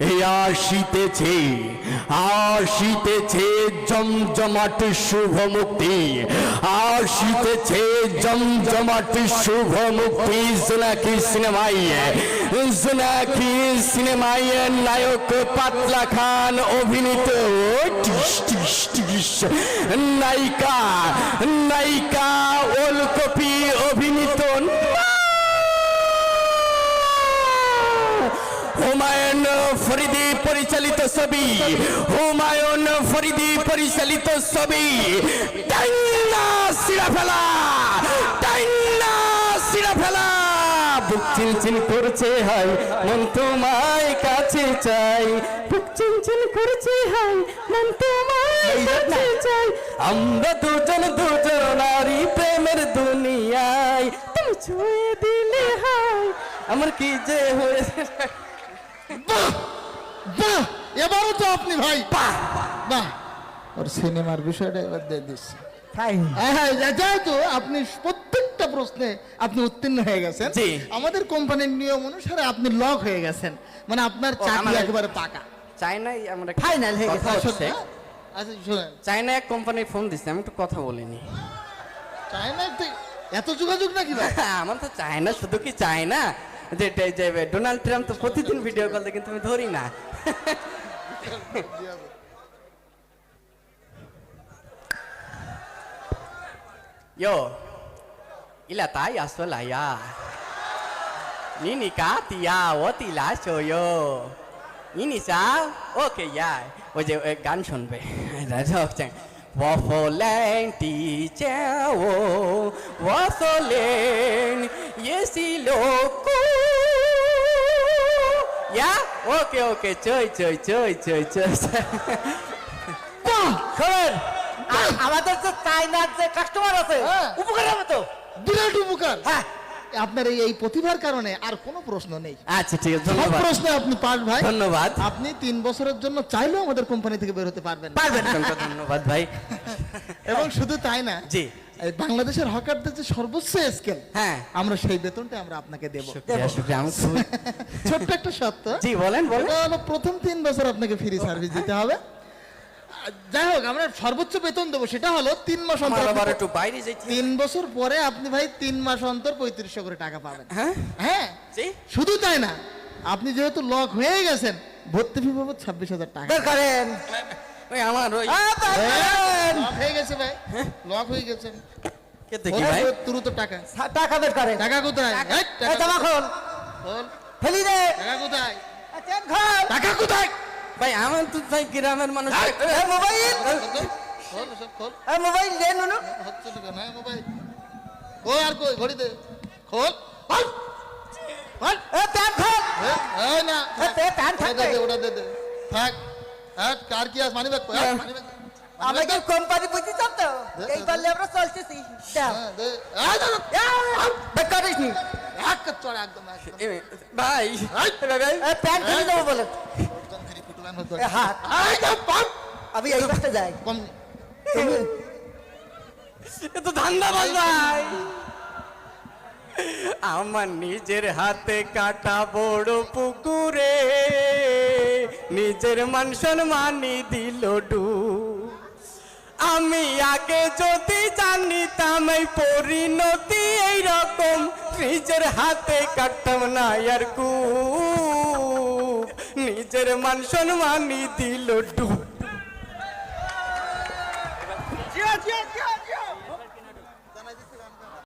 আসিতেছে আসিতেছে জমজমাট শুভ মুক্তি, আসিতেছে জমজমাট শুভ মুক্তি, জোনাকি সিনেমায় জোনাকি সিনেমায় নায়ক পাতলা খান অভিনীত নায়িকা নায়িকা ওলকপি অভিনীত হুমায়ুন ফরিদি পরিচালিত ছবি হুমায়ুন ফরিদি পরিচালিত ছবি। টাইনা সিরা ফেলা টাইনা সিরা ফেলা। বুক চিনচিন করছে হাই মন তোমায় কাছে চাই। বুক চিনচিন করছে হাই মন তোমায় কাছে চাই। আমরা দুজন দুজন নারী প্রেমের দুনিয়ায়। তুমি ছুঁয়ে দিলে হাই আমার কি যে হয়েছে? বাহ এবারও তো আপনি ভাই। বাহ বাহ। ওর সিনেমার বিষয়টা এবার দিয়ে দিচ্ছি তাই? হ্যাঁ যেহেতু আপনি প্রত্যেকটা প্রশ্নে আপনি উত্তীর্ণ হয়ে গেছেন আমাদের কোম্পানির নিয়ম অনুসারে আপনি লক হয়ে গেছেন। মানে আপনার চাকরি একেবারে পাকা। চায়নায় আমরা Final হয়ে গেছে। আচ্ছা শোনেন। চায়না এক কোম্পানি ফোন দিচ্ছে আমি একটু কথা বলিনি। চায়নার তো এত যোগাযোগ নাকি ভাই? আমার তো চায়না শুধু কি চায়না? যে যাবে ডোনাল্ড ট্রাম্প তো প্রতিদিন ভিডিও কল কিন্তু আমি ধরি না। ইয়ো ইলা তাই আসো লাইয়া নিনি কা তিয়া ও তিলা সোয়ো। ইনি সা ওকে ইয়া ওই যে গান শুনবে। Wafolanti chao, wafolen, yesi loko Yeah? Okay, okay. Chơi, chơi, chơi, chơi, chơi. বাহ শোনেন ah, আমাদের যে চাইনার যে কাস্টমার আছে হ্যাঁ। উপকার হবে তো? বিরাট উপকার। হ্যাঁ। আপনার এই- এই প্রতিভার কারণে আর কোনো প্রশ্ন নেই। আচ্ছা ঠিক আছে সব ধন্যবাদ। আপনি পাস ভাই। ধন্যবাদ। আপনি তিন বছরের জন্য চাইলেও আমাদের কোম্পানি থেকে বের হতে পারবেন পারবেন ধন্যবাদ ভাই। এবং শুধু তাই না জি। বাংলাদেশের হকারদের যে সর্বোচ্চ স্কেল হ্যাঁ। আমরা সেই বেতনটা আমরা আপনাকে দেব। ছোট্ট একটা সত্য জি বলেন বলেন। প্রথম তিন বছর আপনাকে ফ্রি সার্ভিস দিতে হবে। যাই হোক আমরা সর্বোচ্চ বেতন দেবো সেটা হলো তিন মাস অন্তর আবার একটু বাইরে যাই তিন বছর পরে আপনি ভাই তিন মাস অন্তর পঁয়ত্রিশশো করে টাকা পাবেন। হ্যাঁ? হ্যাঁ। শুধু তাই না আপনি যেহেতু লক হয়ে গেছেন ভর্তি ফি পাবো ছাব্বিশ হাজার টাকা। করেন। ওই আমার ওই। লক হয়ে। গেছে ভাই। লক হয়ে গেছে। কে দেখি ভাই? তুরুত টাকা। টাকা বের টাকা কোথায়? এই, টাকা খোল খোল। ফেলি দে। টাকা কোথায়? এই চেন খোল। টাকা কোথায়? ভাই আমার তো ভাই গ্রামের মানুষ। এই মোবাইল। খোল সব খোল। এই মোবাইল দে নুনু। হচ্ছে না মোবাইল। কই আর কই? ঘড়ি দে খোল খোল খোল। খোল এই না। তে দে, ওটা দে দে। থাক। হ্যাঁ কার কি আছে? মানি ব্যাগ কই? হ্যাঁ, মানি ব্যাগ আমাকে কোম্পানি বুঝি তো? এই পারলে আমরা চলতেছি হ্যাঁ করিস নি। এক একদম ভাই প্যান্ট খুলে দেবো বলে। আমি এই পাশে যাই। তো ধান্দাবাজ ভাই। আমার নিজের হাতে কাটা বড় পুকুরে। নিজের মান সম্মানি দিল ডু। আমি আগে যদি জানিতাম এই পরিণতি এই রকম নিজের হাতে কাটতাম না আর কু। নিজের মান সম্মানি দিল ডু।